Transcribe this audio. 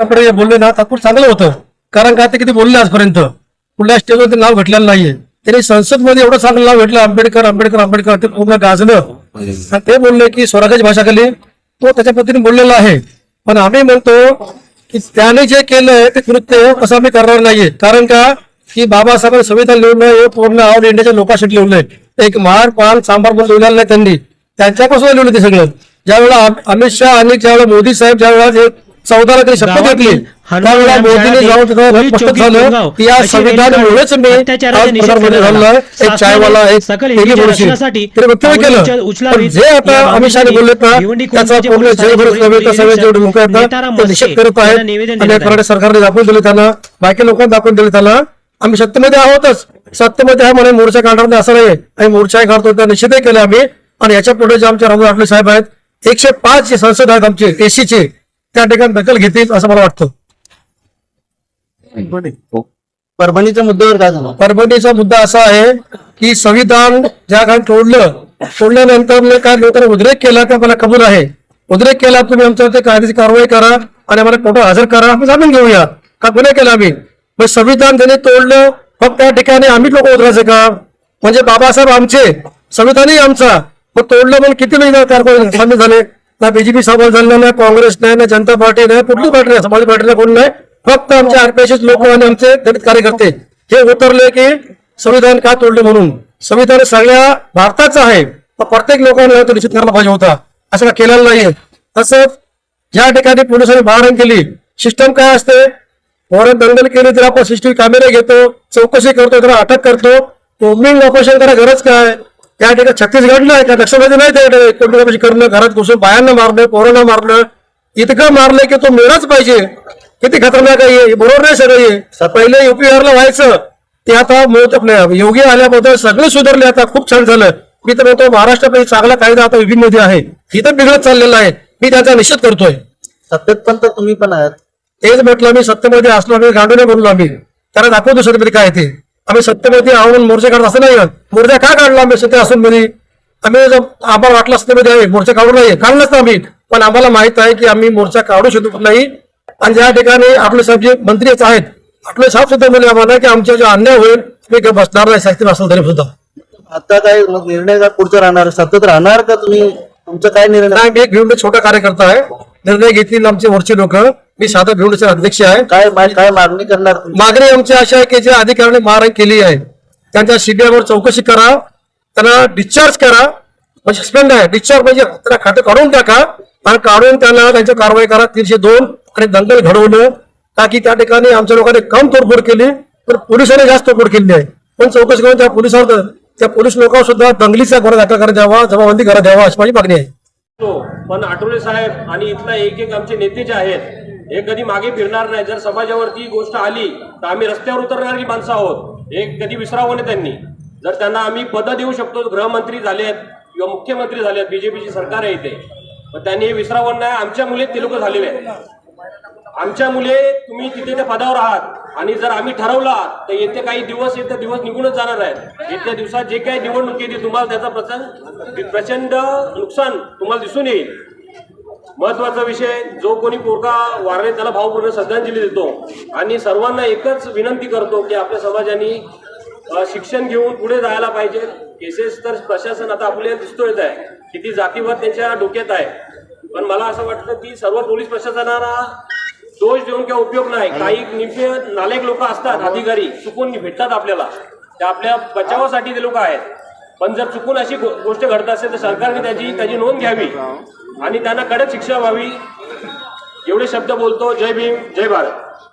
आपण बोलले ना तात्पुर चांगलं होतं. कारण का ते किती बोलले आजपर्यंत? कुठल्या स्टेजवर ते नाव भेटलेलं नाहीये. त्यांनी संसदमध्ये एवढं चांगलं नाव भेटलं आंबेडकर आंबेडकर आंबेडकर ते पूर्ण गाजलं. आणि ते बोलले की स्वराज्याची भाषाखाली तो त्याच्या पद्धतीने बोललेला आहे. पण आम्ही म्हणतो की त्याने जे केलंय ते कृत्य असं आम्ही करणार नाहीये. कारण का? की बाबासाहेबांनी संविधान लिहून हे पूर्ण ऑल इंडियाच्या लोकांसाठी लिहलंय एक महार पान सांबार म्हणून लिहिलेलं नाही त्यांनी. त्यांच्यापासून लिहिलं ते सगळं. ज्यावेळेला अमित शहा आणि ज्यावेळेला मोदी साहेब ज्यावेळेला चौदाला काही शपथ घेतली. त्यावेळेला मोदीने जाऊन झालं. या संविधानामुळेच मी प्रधानमंत्री एक चायवाला एक वक्तव्य केलं. पण जे आता अमित शहाने ना त्याचा पूर्ण पोलीस जगभर अधिकारी नव्हे तर जेवढे लोक आहेत ना नेताराम ते मस्के निषेध करत आहेत. आणि कर्नाटक सरकारने दाखवून दिले त्यांना बाकी लोकांना दाखवून दिले त्यांना आम्ही सत्तेमध्ये आहोतच. सत्तेमध्ये आहे म्हणे मोर्चा काढणार असं नाही. आणि मोर्चाही काढतो त्या निषेधही केले आम्ही. आणि याच्यापुढे जे आमचे रामदास आठवले साहेब आहेत एकशे पाच जे संसद आहेत आमचे एसीचे त्या ठिकाणी दखल घेतील असं मला वाटतं. परभणीच्या मुद्द्यावर काय झालं? परभणीचा मुद्दा असा आहे की संविधान ज्या काळात तोडलं तोडल्यानंतर काय लोकांना उद्रेक केला ते मला कबूल आहे. उद्रेक केला तुम्ही आमच्यावरती कायद्याची कारवाई करा आणि आम्हाला कोर्टात हजर करा आम्ही जामीन घेऊया. का गुन्हे केला आम्ही? मग संविधान त्यांनी तोडलं फक्त त्या ठिकाणी आम्ही लोक उतरायचे का? म्हणजे बाबासाहेब आमचे संविधानही आमचा. मग तोडलं म्हणून किती कारवाई सामील झाले? ना बीजेपी सामील झालं ना काँग्रेस नाही ना जनता पार्टी नाही कुठली पार्टी नाही समाज पार्टी नाही कोण नाही. फक्त आमचे आरपीएस लोक आणि आमचे दलित कार्यकर्ते हे उतरले की संविधान का तोडले म्हणून. संविधान सगळ्या भारताचं आहे. पण प्रत्येक लोकांना तो निश्चित करायला पाहिजे होता. असं का केलेलं नाहीये. तसंच ज्या ठिकाणी पोलिसांनी मारहाण केली सिस्टम काय असते? वॉरंट दंगल केली तर आपण सीसीटीव्ही कॅमेरे घेतो चौकशी करतो त्याला अटक करतो. कोम्बिंग ऑपरेशन करा गरज काय? त्या ठिकाणी छत्तीसगडला आहे का नक्षलवादी नाही त्या कोम्बिंग ऑपरेशन करणं घरात घुसून बायांना मारलं पोरांना मारलं. इतकं मारलं की तो मिळाच पाहिजे. किती खतरनाक आहे बरोबर नाही सगळं हे. पहिले युपीआरला व्हायचं. ते आता आपल्या योगी आल्याबद्दल सगळे सुधारले. आता खूप छान झालं. मी तर म्हणतो महाराष्ट्रात चांगला कायदा आता विभिन्नमध्ये आहे. इथं बिघडत चाललेला आहे. मी त्याचा निषेध करतोय. सत्तेत पण तर तुम्ही पण आहात. तेच म्हटलं मी सत्तेमध्ये असलो आम्ही गांडू नाही बोललो आम्ही. त्याला दाखवतो सत्तेमध्ये काय ते. आम्ही सत्तेमध्ये आहोत मोर्चे काढत असं नाही. मोर्चा का काढला? आम्ही सत्य असून मध्ये आम्ही जर आम्हाला वाटलं सत्तेमध्ये आहे मोर्चा काढू नाही काढलाच ना आम्ही. पण आम्हाला माहीत आहे की आम्ही मोर्चा काढू शकतो नाही. आणि ज्या ठिकाणी आपले साहेब जे मंत्रीच आहेत आपले साहेब सुद्धा म्हणले आम्हाला की आमच्या जो अन्याय होईल मी बसणार नाही शास्त्री असेल तरी सुद्धा. आता काय निर्णय पुढचा राहणार? सतत राहणार का तुम्ही? तुमचं काय निर्णय? मी एक छोटा कार्यकर्ता आहे. निर्णय घेतील आमचे वरचे लोक. मी साधा भिवंडीचे अध्यक्ष आहे. काय मा- काय मागणी करणार तुम्ही? मागणी आमची अशी आहे की जे अधिकाऱ्यांनी मारहाण केली आहे त्यांच्या सीबीआय वर चौकशी करा त्यांना डिस्चार्ज करा म्हणजे सस्पेंड आहे. डिस्चार्ज म्हणजे त्यांना खातं काढून टाका आणि काढून त्यांना त्यांची कारवाई करा. तीनशे दोन आणि दंगल घडवलं का की त्या ठिकाणी आमच्या लोकांनी कम तोडफोड केली पण पोलिसांनी जास्त तोडफोड केली आहे. पण चौकशी करून त्या पोलिसांवर त्या पोलीस लोकांवर सुद्धा दंगलीचा गुन्हा दाखल करण्यात यावा जबाबंदी करण्यात यावा अशी माझी मागणी आहे. पण आठवले साहेब आणि इथला एक एक आमचे नेते जे आहेत हे कधी मागे फिरणार नाही. जर समाजावरती ही गोष्ट आली तर आम्ही रस्त्यावर उतरणारी माणसं आहोत? हे कधी विसरावं नाही त्यांनी. जर त्यांना आम्ही पदं देऊ शकतो गृहमंत्री झाले आहेत किंवा मुख्यमंत्री झाले आहेत बीजेपीची सरकार आहे इथे. पण त्यांनी हे विसरावं नाही. आमच्या मुले ते लोक झालेले आहेत. आमच्या मुले तुम्ही तिथे त्या पदावर आहात. आणि जर आम्ही ठरवला तर येते काही दिवस येते दिवस निघूनच जाणार आहेत. येत्या दिवसात जे काही निवडणूक येते तुम्हाला त्याचा प्रचंड प्रचंड नुकसान तुम्हाला दिसून येईल. महत्त्वाचा विषय जो कोणी पोरका वारले त्याला भावपूर्ण श्रद्धांजली देतो. आणि सर्वांना एकच विनंती करतो की आपल्या समाजाने शिक्षण घेऊन पुढे जायला पाहिजे. केसेस तर प्रशासन आता आपल्याला दिसतोयच आहे. किती जातीवर त्यांच्या डोक्यात आहे. पण मला असं वाटतं की सर्व पोलीस प्रशासनाला दोष देऊन किंवा उपयोग नाही. काही निम्पे नालायक लोक असतात अधिकारी चुकून भेटतात आपल्याला. ते आपल्या बचावासाठी ते लोक आहेत. पण जर चुकून अशी गोष्ट घडत असेल तर सरकारने त्याची त्याची नोंद घ्यावी. आणि त्यांना कडक शिक्षा व्हावी. एवढे शब्द बोलतो. जय भीम जय भारत.